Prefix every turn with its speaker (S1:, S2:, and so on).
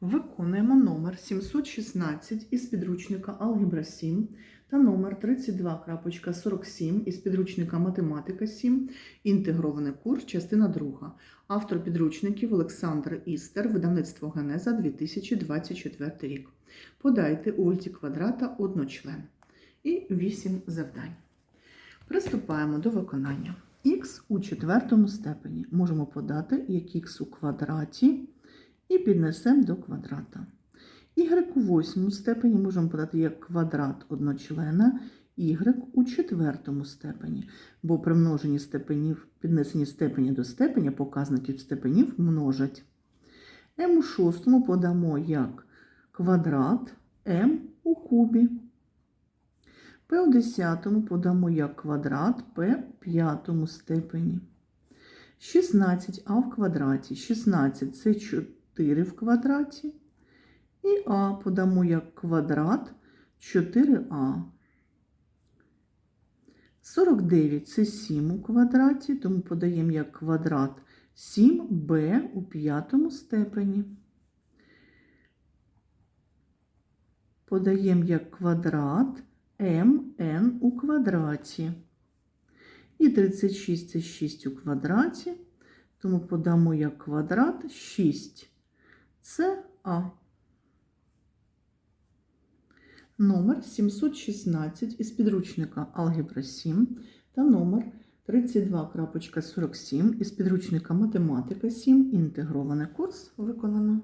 S1: Виконуємо номер 716 із підручника Алгебра 7 та номер 32.47 із підручника Математика 7, інтегрований курс, частина 2. Автор підручників Олександр Істер, видавництво Генеза 2024 рік. Подайте у ульті квадрата одночлен. І 8 завдань. Приступаємо до виконання. Х у четвертому степені можемо подати як х у квадраті і піднесемо до квадрата. Y у восьмому степені можемо подати як квадрат одночлена, y у четвертому степені, бо при множенні степенів, піднесенні степені до степеня показників степенів множать. m у шостому подамо як квадрат m у кубі. P у десятому подамо як квадрат P в п'ятому степені. 16а в квадраті. 16 це 4 в квадраті. І А подамо як квадрат 4а. 49 це 7 у квадраті, тому подаємо як квадрат 7b у п'ятому степені. Подаємо як квадрат mn у квадраті. І 36 це 6 у квадраті, тому подамо як квадрат 6. Це А. Номер 716 із підручника Алгебра 7 та номер 32.47 із підручника Математика 7. Інтегрований курс виконано.